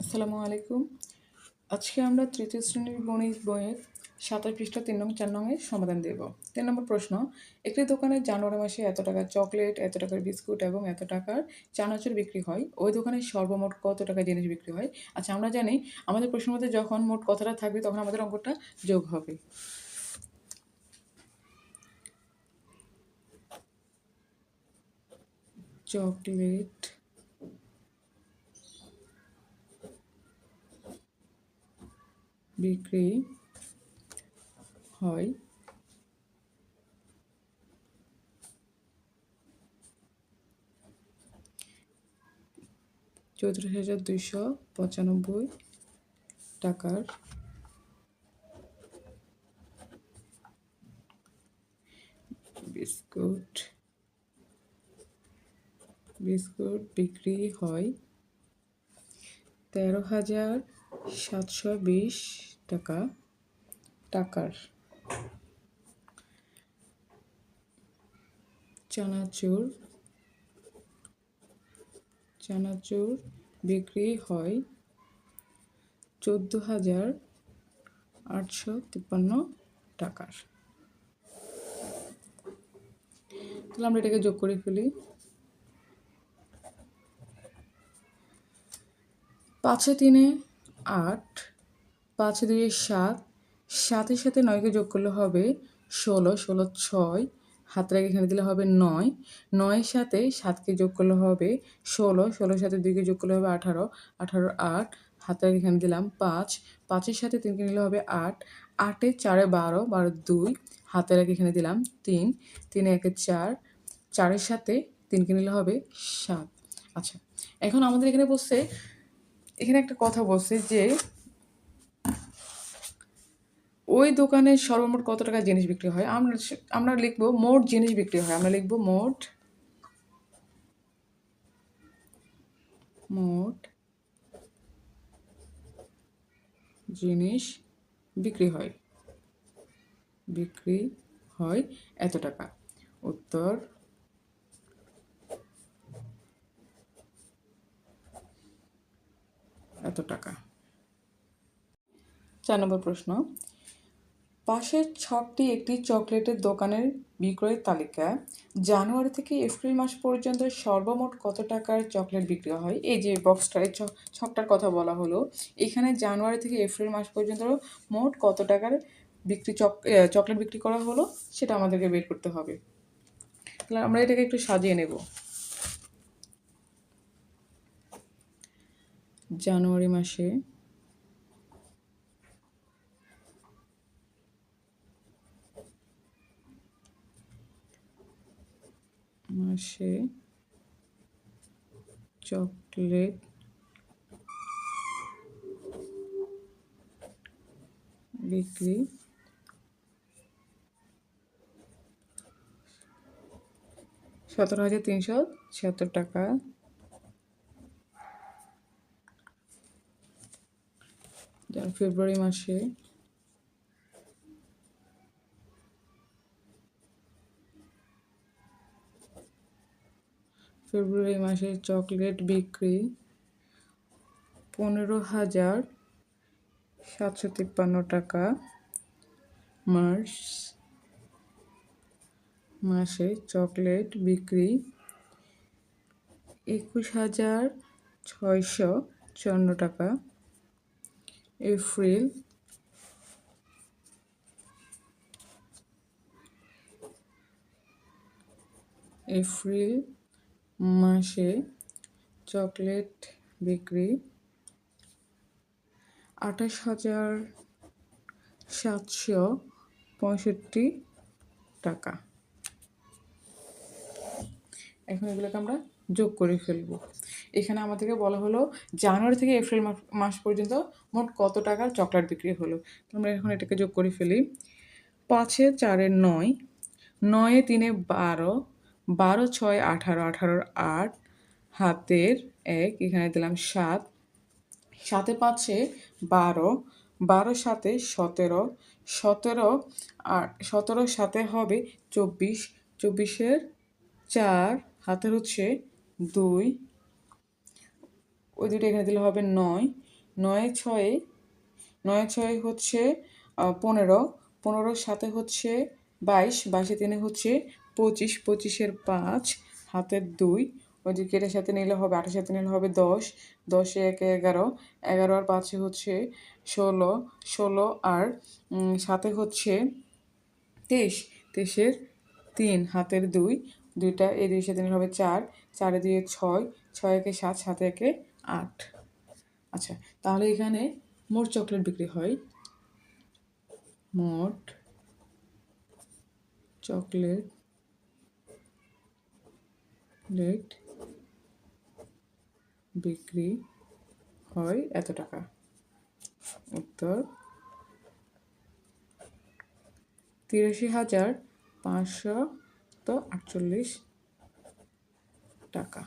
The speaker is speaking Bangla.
আসসালামু আলাইকুম। আজকে আমরা তৃতীয় শ্রেণির গণিত বইয়ের সাতাশ পৃষ্ঠা তিন নং চার নংয়ের সমাধান দেব। তিন নম্বর প্রশ্ন, একটি দোকানে জানুয়ারি মাসে এত টাকার চকলেট, এত টাকার বিস্কুট এবং এত টাকার চানাচুর বিক্রি হয়? ওই দোকানে সর্বমোট কত টাকা জিনিস বিক্রি হয়? আচ্ছা আমরা জানি আমাদের প্রশ্নের মধ্যে যখন মোট কথাটা থাকবে তখন আমাদের অঙ্কটা যোগ হবে। চকলেট বিক্রি হয়। চৌত্রিশ হাজার দুইশো পঁচানব্বই টাকার বিস্কুট বিস্কুট বিক্রি হয়। তেরো হাজার সাতশো বিশ টাকা, টাকার চানাচুর চানাচুর বিক্রি হয় চোদ্দ হাজার আটশো তিপ্পান্ন টাকার। তাহলে আমরা এটাকে যোগ করে ফেলি। পাঁচে তিনে আট পাঁচ দুয়ে সাত। সাতের সাথে নয়কে যোগ করলে হবে ষোলো ষোলো ছয়। হাত রেখে এখানে দিলে হবে নয়। নয়ের সাথে সাতকে যোগ করলে হবে ষোলো। ষোলোর সাথে দুইকে যোগ করলে হবে আঠারো। আঠারো আট। হাত রেখে এখানে দিলাম পাঁচ। পাঁচের সাথে তিনকে নিলে হবে আট। আটে চারে বারো বারো দুই। হাতে রেখে এখানে দিলাম তিন। তিনে একে চার। চারের সাথে তিনকে নিলে হবে সাত। আচ্ছা এখন আমাদের এখানে বসছে, এখানে একটা কথা বলছে যে ওই দোকানে সর্বমোট কত টাকা জিনিস বিক্রি হয়? আমরা আমরা লিখব মোট জিনিস বিক্রি হয়। আমরা লিখব মোট মোট জিনিস বিক্রি হয়। বিক্রি হয় এত টাকা। উত্তর, এত টাকা। চার নম্বর প্রশ্ন। পাশের ছকটি একটি চকলেটের দোকানের বিক্রয়ের তালিকা। জানুয়ারি থেকে এপ্রিল মাস পর্যন্ত সর্বমোট কত টাকার চকলেট বিক্রি হয়? এই যে বক্সটা এই ছকটার কথা বলা হলো, এখানে জানুয়ারি থেকে এপ্রিল মাস পর্যন্ত মোট কত টাকার বিক্রি চক চকলেট বিক্রি করা হলো সেটা আমাদেরকে বের করতে হবে। তাহলে আমরা এটাকে একটু সাজিয়ে নেব। জানুয়ারি মাসে মাসে চকলেট। বিক্রি। সতেরো হাজার তিনশো ছিয়াত্তর টাকা। ফেব্রুয়ারি মাসে ফেব্রুয়ারি মাসে চকলেট বিক্রি পনেরো হাজার সাতশো তিপ্পান্ন টাকা মার্চ মাসে চকলেট বিক্রি একুশ হাজার ছয়শো চুয়ান্ন টাকা এপ্রিল এপ্রিল মাসে চকলেট বিক্রি আঠাশ হাজার সাতশো পঁয়ষট্টি টাকা। এখন এগুলোকে আমরা যোগ করে ফেলব। এখানে আমাদেরকে বলা হলো, জানুয়ারি থেকে এপ্রিল মাস পর্যন্ত মোট কত টাকার চকলেট বিক্রি হলো? আমরা এখন এটাকে যোগ করে ফেলি। পাঁচে চারে নয়, নয়ে তিনে বারো বারো, ছয়, আঠারো, আঠারোর আট, হাতের এক, এখানে দিলাম সাত। সাতে পাঁচে বারো বারো সাতে সতেরো সতেরো আর সতেরোর সাথে হবে চব্বিশ, চব্বিশের চার, হাতের হচ্ছে দুই। ওই দুটো এখানে দিলে হবে নয়। নয় ছয়ে, নয় ছয় হচ্ছে পনেরো পনেরোর সাথে হচ্ছে বাইশ, বাইশে তিনে হচ্ছে পঁচিশ, পঁচিশের পাঁচ, হাতের দুই ওইদিকে এটার সাথে নিলে হবে আটের সাথে নিলে হবে দশ, দশে একে এগারো এগারো আর পাঁচে হচ্ছে ষোলো ষোলো আর সাথে হচ্ছে তেইশ, তেইশের তিন, হাতের দুই, দুইটা এই দুই সাথে নিলে হবে চার, চারে দুয়ে ছয় ছয় একে সাত সাত একে আট। আচ্ছা তাহলে এখানে মোট চকলেট বিক্রি হয়। মোট চকলেট লেট বিক্রি হয় এত টাকা। উত্তর তিরাশি হাজার পাঁচশো তো আটচল্লিশ টাকা।